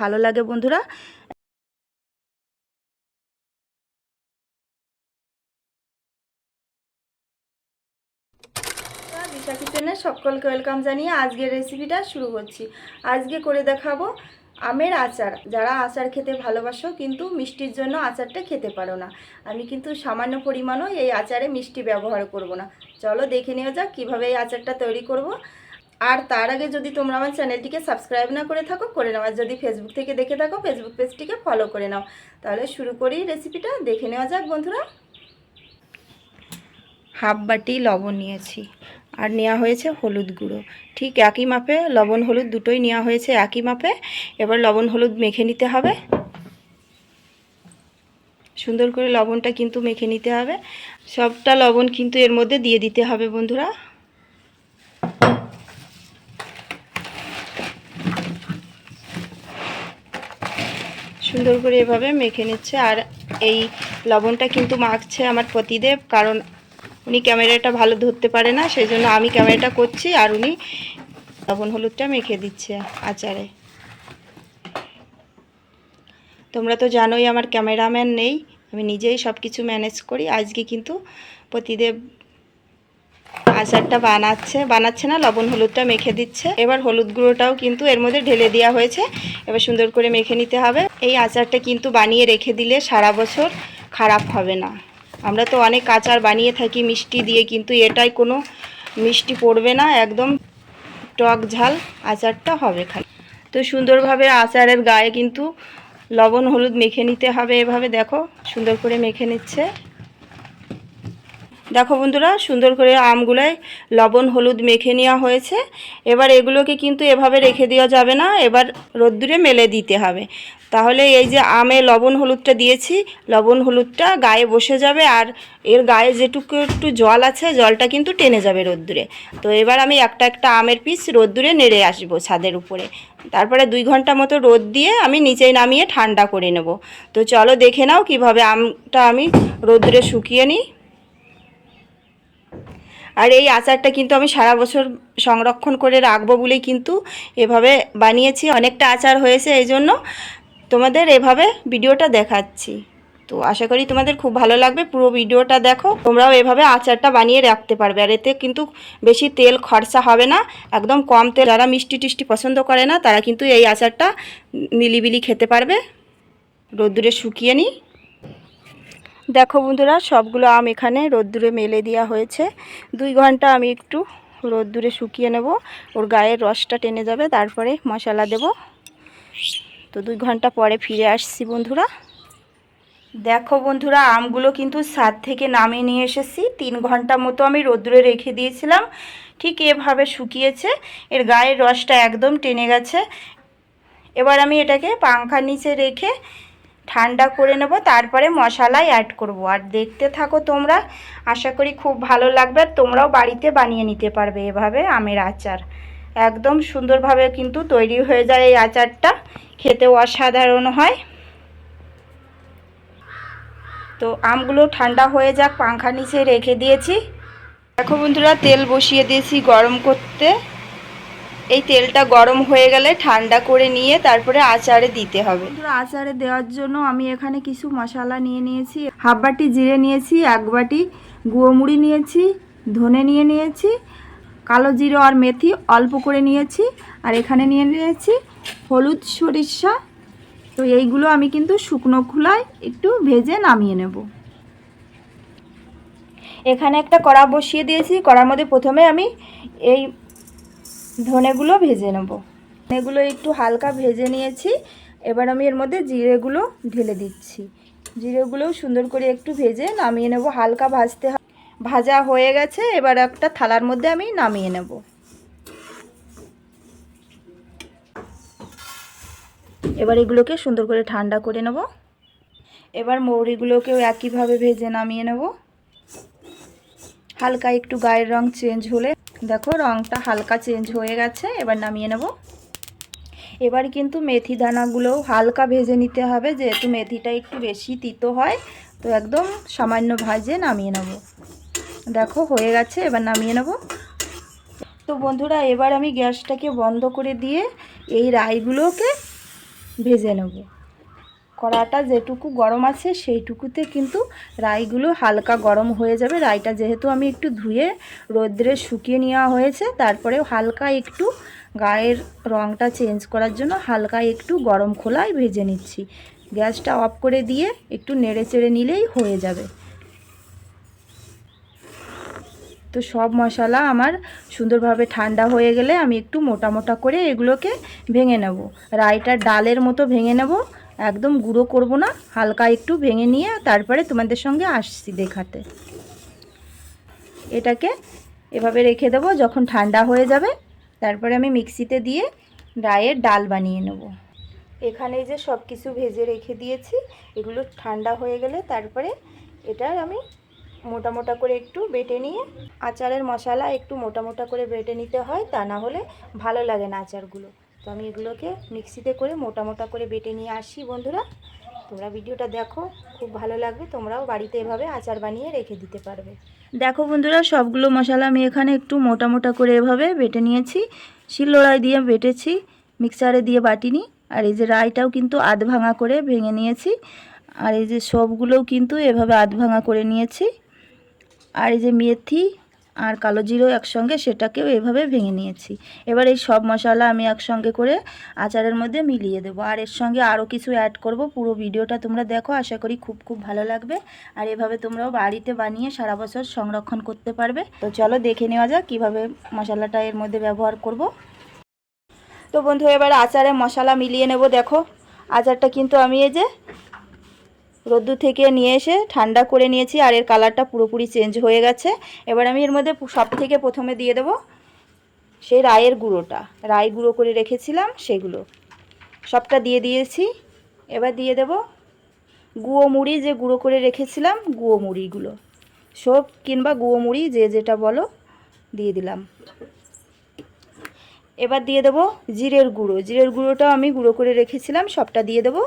ভালো লাগে, বন্ধুরা। কিচেনে সকলকে ওয়েলকাম জানিয়ে আজকের রেসিপিটা শুরু করছি। আজকে করে দেখাবো আমের আচার। যারা আচার খেতে ভালোবাসো, কিন্তু মিষ্টির জন্য আচারটা খেতে পারো না। আমি কিন্তু সামান্য পরিমাণও এই আচারে মিষ্টি ব্যবহার করব না। চলো দেখে নেওয়া যাক কীভাবে এই আচারটা তৈরি করব। আর তার আগে যদি তোমরা আমার চ্যানেলটিকে সাবস্ক্রাইব না করে থাকো, করে নাও। আর যদি ফেসবুক থেকে দেখে থাকো ফেসবুক পেজটিকে ফলো করে নাও। তাহলে শুরু করি রেসিপিটা দেখে নেওয়া যাক, বন্ধুরা। হাফ বাটি লবণ নিয়েছি। আর নেওয়া হয়েছে হলুদ গুঁড়ো। ঠিক একই মাপে লবণ হলুদ দুটোই নেওয়া হয়েছে একই মাপে। এবার লবণ হলুদ মেখে নিতে হবে। সুন্দর করে লবণটা কিন্তু মেখে নিতে হবে। সবটা লবণ কিন্তু এর মধ্যে দিয়ে দিতে হবে, বন্ধুরা। সুন্দর করে এভাবে মেখে নিচ্ছে। আর এই লবণটা কিন্তু মাখছে আমার পতিদেব, কারণ উনি ক্যামেরাটা ভালো ধরতে পারে না সেই জন্য আমি ক্যামেরাটা করছি আর উনি লবণ হলুদটা মেখে দিচ্ছে আচারে। তোমরা তো জানোই আমার ক্যামেরাম্যান নেই, আমি নিজেই সব কিছু ম্যানেজ করি। আজকে কিন্তু পতিদেব আচারটা বানাচ্ছে বানাচ্ছে না, লবণ হলুদটা মেখে দিচ্ছে। এবার হলুদ গুঁড়োটাও কিন্তু এর মধ্যে ঢেলে দেওয়া হয়েছে। এবার সুন্দর করে মেখে নিতে হবে। এই আচারটা কিন্তু বানিয়ে রেখে দিলে সারা বছর খারাপ হবে না। আমরা তো অনেক আচার বানিয়ে থাকি, মিষ্টি দিয়ে, কিন্তু এটাই কোনো মিষ্টি পড়বে না, একদম টক ঝাল আচারটা হবে খালি। তো সুন্দরভাবে আচারের গায়ে কিন্তু লবণ হলুদ মেখে নিতে হবে এভাবে, দেখো, সুন্দর করে মেখে নিচ্ছে। দেখো বন্ধুরা, সুন্দর করে আমগুলোয় লবণ, হলুদ মেখে নেওয়া হয়েছে। এবার এগুলোকে কিন্তু এভাবে রেখে দেওয়া যাবে না, এবার রোদ্দুরে মেলে দিতে হবে। তাহলে এই যে আমে লবণ, হলুদটা দিয়েছি, লবণ, হলুদটা গায়ে বসে যাবে আর এর গায়ে যেটুকু একটু জল আছে, জলটা কিন্তু টেনে যাবে রোদ্দুরে। তো এবার আমি একটা একটা আমের পিস রোদ্দুরে নেড়ে আসব ছাদের উপরে। তারপরে দুই ঘণ্টা মতো রোদ দিয়ে আমি নিচেই নামিয়ে ঠান্ডা করে নেব। তো চলো দেখে নাও কীভাবে আমটা আমি রোদ্দুরে শুকিয়ে নিই। আর এই আচারটা কিন্তু আমি সারা বছর সংরক্ষণ করে রাখব বলেই কিন্তু এভাবে বানিয়েছি। অনেকটা আচার হয়েছে এই জন্য তোমাদের এভাবে ভিডিওটা দেখাচ্ছি। তো আশা করি তোমাদের খুব ভালো লাগবে। পুরো ভিডিওটা দেখো। তোমরাও এভাবে আচারটা বানিয়ে রাখতে পারবে। আর এতে কিন্তু বেশি তেল খরচা হবে না। একদম কম তেল। যারা মিষ্টি টিষ্টি পছন্দ করে না, তারা কিন্তু এই আচারটা মিলিবিলি খেতে পারবে। রোদ্দুরে শুকিয়ে নিই। দেখো বন্ধুরা, সবগুলো আম এখানে রোদ্দুরে মেলে দেওয়া হয়েছে। দুই ঘণ্টা আমি একটু রোদ্দুরে শুকিয়ে নেব, ওর গায়ের রসটা টেনে যাবে, তারপরে মশলা দেব। তো দুই ঘণ্টা পরে ফিরে আসছি বন্ধুরা। দেখো বন্ধুরা, আমগুলো কিন্তু সাত থেকে নামিয়ে নিয়ে এসেছি। তিন ঘণ্টা মতো আমি রোদ্দুরে রেখে দিয়েছিলাম। ঠিক এভাবে শুকিয়েছে, এর গায়ের রসটা একদম টেনে গেছে। এবার আমি এটাকে পাংখার নিচে রেখে ঠান্ডা করে নেব, তারপরে মশলায় অ্যাড করব। আর দেখতে থাকো তোমরা, আশা করি খুব ভালো লাগবে। আর তোমরাও বাড়িতে বানিয়ে নিতে পারবে এভাবে আমের আচার। একদম সুন্দরভাবে কিন্তু তৈরি হয়ে যায় এই আচারটা। খেতেও অসাধারণ হয়। তো আমগুলো ঠান্ডা হয়ে যাক পাংখার নিচে রেখে দিয়েছি। দেখো বন্ধুরা, তেল বসিয়ে দিয়েছি গরম করতে। এই তেলটা গরম হয়ে গেলে ঠান্ডা করে নিয়ে তারপরে আচারে দিতে হবে। আচারে দেওয়ার জন্য আমি এখানে কিছু মশলা নিয়ে নিয়েছি। হাফ বাটি জিরে নিয়েছি, এক বাটি গুঁড়োমুড়ি নিয়েছি, ধনে নিয়ে নিয়েছি, কালো জিরে আর মেথি অল্প করে নিয়েছি, আর এখানে নিয়ে নিয়েছি হলুদ সরিষা। তো এইগুলো আমি কিন্তু শুকনো খোলায় একটু ভেজে নামিয়ে নেব। এখানে একটা কড়া বসিয়ে দিয়েছি। কড়ার মধ্যে প্রথমে আমি এই ধনেগুলো ভেজে নেব। ধনেগুলো একটু হালকা ভেজে নিয়েছি। এবার আমি এর মধ্যে জিরেগুলো ঢেলে দিচ্ছি। জিরেগুলোও সুন্দর করে একটু ভেজে নামিয়ে নেব, হালকা ভাজতে ভাজা হয়ে গেছে। এবার একটা থালার মধ্যে আমি নামিয়ে নেব। এবার এগুলোকে সুন্দর করে ঠান্ডা করে নেব। এবার মৌরিগুলোকেও একইভাবে ভেজে নামিয়ে নেব। হালকা একটু গায়ের রং চেঞ্জ হলে দেখো, রংটা হালকা চেঞ্জ হয়ে গেছে, এবার নামিয়ে নেব। এবার কিন্তু মেথি দানাগুলোও হালকা ভেজে নিতে হবে, যেহেতু মেথিটা একটু বেশি তিতো হয়, তো একদম সামান্য ভাজে নামিয়ে নেব। দেখো, হয়ে গেছে, এবার নামিয়ে নেব। তো বন্ধুরা, এবার আমি গ্যাসটাকে বন্ধ করে দিয়ে এই রাইগুলোকে ভেজে নেব। কড়াটা যেটুকু গরম আছে সেইটুকুতে কিন্তু রাইগুলো হালকা গরম হয়ে যাবে। রাইটা যেহেতু আমি একটু ধুয়ে রোদ্রে শুকিয়ে নেওয়া হয়েছে তারপরে হালকা একটু গায়ের রঙটা চেঞ্জ করার জন্য হালকা একটু গরম খোলায় ভেজে নিচ্ছি। গ্যাসটা অফ করে দিয়ে একটু নেড়ে চেড়ে নিলেই হয়ে যাবে। তো সব মশলা আমার সুন্দরভাবে ঠান্ডা হয়ে গেলে আমি একটু মোটা মোটা করে এগুলোকে ভেঙে নেব। রাইটা ডালের মতো ভেঙে নেব। একদম গুঁড়ো করব না, হালকা একটু ভেঙে নিয়ে তারপরে তোমাদের সঙ্গে আসছি দেখাতে। এটাকে এভাবে রেখে দেবো, যখন ঠান্ডা হয়ে যাবে, তারপরে আমি মিক্সিতে দিয়ে রায়ের ডাল বানিয়ে নেব। এখানে যে সব কিছু ভেজে রেখে দিয়েছি, এগুলো ঠান্ডা হয়ে গেলে তারপরে এটা আমি মোটা মোটা করে একটু বেটে নিয়ে, আচারের মশলা একটু মোটা মোটা করে বেটে নিতে হয়, তা না হলে ভালো লাগে না আচারগুলো। তো আমি এগুলোকে মিক্সিতে করে মোটা মোটা করে বেটে নিয়ে আসি বন্ধুরা। তোমরা ভিডিওটা দেখো, খুব ভালো লাগবে। তোমরাও বাড়িতে এভাবে আচার বানিয়ে রেখে দিতে পারবে। দেখো বন্ধুরা, সবগুলো মশলা আমি এখানে একটু মোটা মোটা করে এভাবে বেটে নিয়েছি। শিলনোড়ায় দিয়ে বেটেছি, মিক্সারে দিয়ে বাটিনি। আর এই যে রাইটাও কিন্তু আধ ভাঙা করে ভেঙে নিয়েছি। আর এই যে সবগুলোও কিন্তু এভাবে আধ ভাঙা করে নিয়েছি। আর এই যে মেথি আর কালো জিরো একসঙ্গে সেটাকেও এভাবে ভেঙে নিয়েছি। এবার এই সব মশলা আমি একসঙ্গে করে আচারের মধ্যে মিলিয়ে দেবো। আর এর সঙ্গে আরও কিছু অ্যাড করব। পুরো ভিডিওটা তোমরা দেখো। আশা করি খুব খুব ভালো লাগবে। আর এভাবে তোমরাও বাড়িতে বানিয়ে সারা বছর সংরক্ষণ করতে পারবে। তো চলো দেখে নেওয়া যাক কীভাবে মশলাটা এর মধ্যে ব্যবহার করব। তো বন্ধু, এবার আচারে মশলা মিলিয়ে নেব। দেখো, আচারটা কিন্তু আমি এই যে রোদ্দুর থেকে নিয়ে এসে ঠান্ডা করে নিয়েছি, আর এর কালারটা পুরোপুরি চেঞ্জ হয়ে গেছে। এবার আমি এর মধ্যে সব থেকে প্রথমে দিয়ে দেব সেই রায়ের গুঁড়োটা। রাই গুঁড়ো করে রেখেছিলাম সেগুলো। সবটা দিয়ে দিয়েছি। এবার দিয়ে দেব গুঁড়ো মুড়ি, যে গুঁড়ো করে রেখেছিলাম গুঁড়ো মুড়িগুলো। সব কিংবা গুঁড়ো মুড়ি, যে যেটা বলো, দিয়ে দিলাম। এবার দিয়ে দেবো জিরের গুঁড়ো। জিরের গুঁড়োটাও আমি গুঁড়ো করে রেখেছিলাম, সবটা দিয়ে দেবো।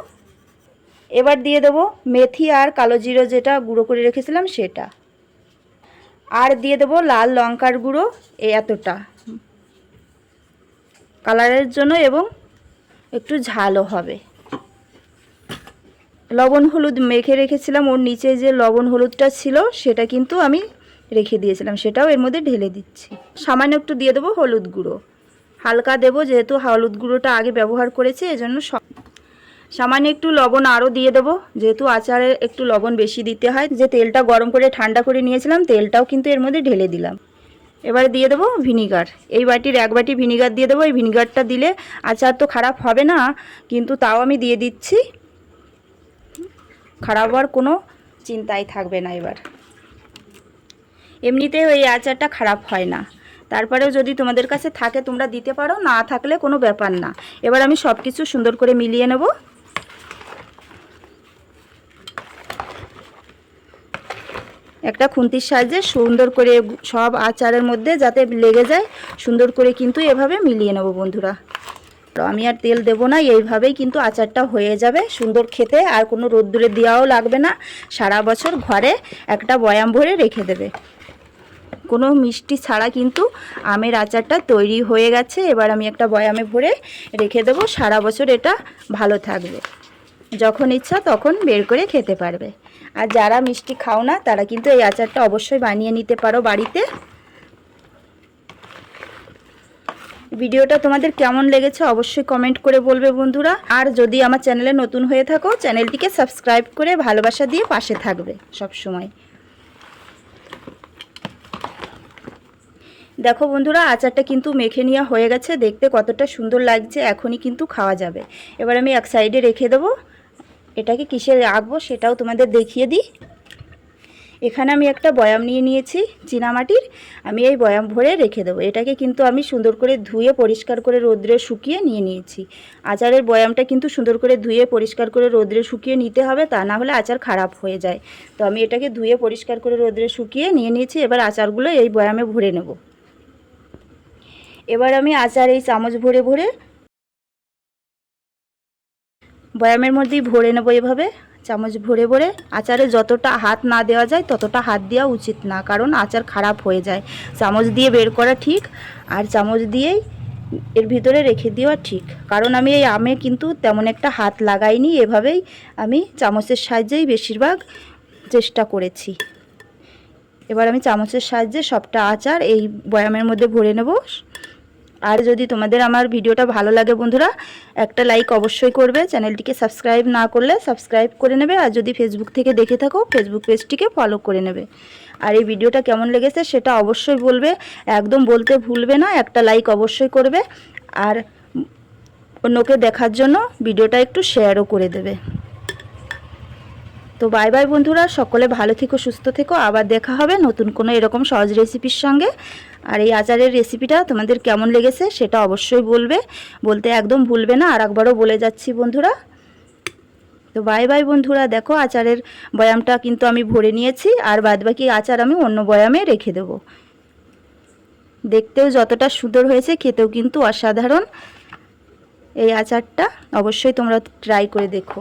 এবার দিয়ে দেবো মেথি আর কালো জিরো যেটা গুঁড়ো করে রেখেছিলাম সেটা। আর দিয়ে দেবো লাল লঙ্কার গুঁড়ো এতটা। কালারের জন্য এবং একটু ঝালও হবে। লবণ হলুদ মেখে রেখেছিলাম, ওর নিচে যে লবণ হলুদটা ছিল সেটা কিন্তু আমি রেখে দিয়েছিলাম, সেটাও এর মধ্যে ঢেলে দিচ্ছি। সামান্য একটু দিয়ে দেবো হলুদ গুঁড়ো। হালকা দেবো, যেহেতু হলুদ গুঁড়োটা আগে ব্যবহার করেছি, এজন্য সব সামান্য একটু লবণ আরও দিয়ে দেবো। যেহেতু আচারে একটু লবণ বেশি দিতে হয়, যে তেলটা গরম করে ঠান্ডা করে নিয়েছিলাম, তেলটাও কিন্তু এর মধ্যে ঢেলে দিলাম। এবারে দিয়ে দেবো ভিনিগার। এই বাটির এক বাটি ভিনিগার দিয়ে দেবো। এই ভিনিগারটা দিলে আচার তো খারাপ হবে না, কিন্তু তাও আমি দিয়ে দিচ্ছি। খারাপ হওয়ার কোনো চিন্তাই থাকবে না এবার। এমনিতেও এই আচারটা খারাপ হয় না। তারপরেও যদি তোমাদের কাছে থাকে, তোমরা দিতে পারো, না থাকলে কোনো ব্যাপার না। এবার আমি সব কিছু সুন্দর করে মিলিয়ে নেব। একটা খুন্তির সাহায্যে সুন্দর করে সব আচারের মধ্যে যাতে লেগে যায়, সুন্দর করে কিন্তু এভাবে মিলিয়ে নেব বন্ধুরা। আমি আর তেল দেবো না, এইভাবেই কিন্তু আচারটা হয়ে যাবে। সুন্দর খেতে, আর কোনো রোদ্দুরে দেওয়াও লাগবে না। সারা বছর ঘরে একটা বয়াম ভরে রেখে দেবে। কোনো মিষ্টি ছাড়া কিন্তু আমের আচারটা তৈরি হয়ে গেছে। এবার আমি একটা বয়ামে ভরে রেখে দেবো। সারা বছর এটা ভালো থাকবে। যখন ইচ্ছা তখন বের করে খেতে পারবে। আর যারা মিষ্টি খাও না, তারা কিন্তু এই আচারটা অবশ্যই বানিয়ে নিতে পারো বাড়িতে। ভিডিওটা তোমাদের কেমন লেগেছে অবশ্যই কমেন্ট করে বলবে বন্ধুরা। আর যদি আমার চ্যানেলে নতুন হয়ে থাকো, চ্যানেলটিকে সাবস্ক্রাইব করে ভালোবাসা দিয়ে পাশে থাকবে সব সময়। দেখো বন্ধুরা, আচারটা কিন্তু মেখে নেওয়া হয়ে গেছে। দেখতে কতটা সুন্দর লাগছে, এখনই কিন্তু খাওয়া যাবে। এবার আমি এক সাইডে রেখে দেবো। এটাকে কিসে রাখব সেটাও তোমাদের দেখিয়ে দিই। এখানে আমি একটা বয়াম নিয়ে নিয়েছি চীনামাটির। আমি এই বয়াম ভরে রেখে দেবো। এটাকে কিন্তু আমি সুন্দর করে ধুয়ে পরিষ্কার করে রোদ্রে শুকিয়ে নিয়ে নিয়েছি। আচারের বয়ামটা কিন্তু সুন্দর করে ধুয়ে পরিষ্কার করে রোদ্রে শুকিয়ে নিতে হবে, তা না হলে আচার খারাপ হয়ে যায়। তো আমি এটাকে ধুয়ে পরিষ্কার করে রোদ্রে শুকিয়ে নিয়ে নিয়েছি, এবার আচারগুলো এই বয়ামে ভরে নেব। এবার আমি আচার এই চামচ ভরে ভরে বয়ামের মধ্যেই ভরে নেব এভাবে। চামচ ভরে ভরে আচারে যতটা হাত না দেওয়া যায়, ততটা হাত দেওয়া উচিত না, কারণ আচার খারাপ হয়ে যায়। চামচ দিয়ে বের করা ঠিক, আর চামচ দিয়েই এর ভিতরে রেখে দেওয়া ঠিক। কারণ আমি এই আমে কিন্তু তেমন একটা হাত লাগাইনি, এভাবেই আমি চামচের সাহায্যেই বেশিরভাগ চেষ্টা করেছি। এবার আমি চামচের সাহায্যে সবটা আচার এই বয়ামের মধ্যে ভরে নেব। আর যদি তোমাদের আমার ভিডিওটা ভালো লাগে বন্ধুরা, একটা লাইক অবশ্যই করবে। চ্যানেলটিকে সাবস্ক্রাইব না করলে সাবস্ক্রাইব করে নেবে। আর যদি ফেসবুক থেকে দেখে থাকো ফেসবুক পেজটিকে ফলো করে নেবে। আর এই ভিডিওটা কেমন লেগেছে সেটা অবশ্যই বলবে। একদম বলতে ভুলবে না, একটা লাইক অবশ্যই করবে। আর অন্যকে দেখার জন্য ভিডিওটা একটু শেয়ারও করে দেবে। তো বাই বাই বন্ধুরা, সকলে ভালো থেকো, সুস্থ থেকো। আবার দেখা হবে নতুন কোনো এরকম সহজ রেসিপির সঙ্গে। আর এই আচারের রেসিপিটা তোমাদের কেমন লেগেছে সেটা অবশ্যই বলবে। বলতে একদম ভুলবে না আর একবারও বলে যাচ্ছি বন্ধুরা। তো বাই বাই বন্ধুরা, দেখো আচারের বয়ামটা কিন্তু আমি ভরে নিয়েছি, আর বাদবাকি আচার আমি অন্য বয়ামে রেখে দেবো। দেখতেও যতটা সুন্দর হয়েছে, খেতেও কিন্তু অসাধারণ। এই আচারটা অবশ্যই তোমরা ট্রাই করে দেখো।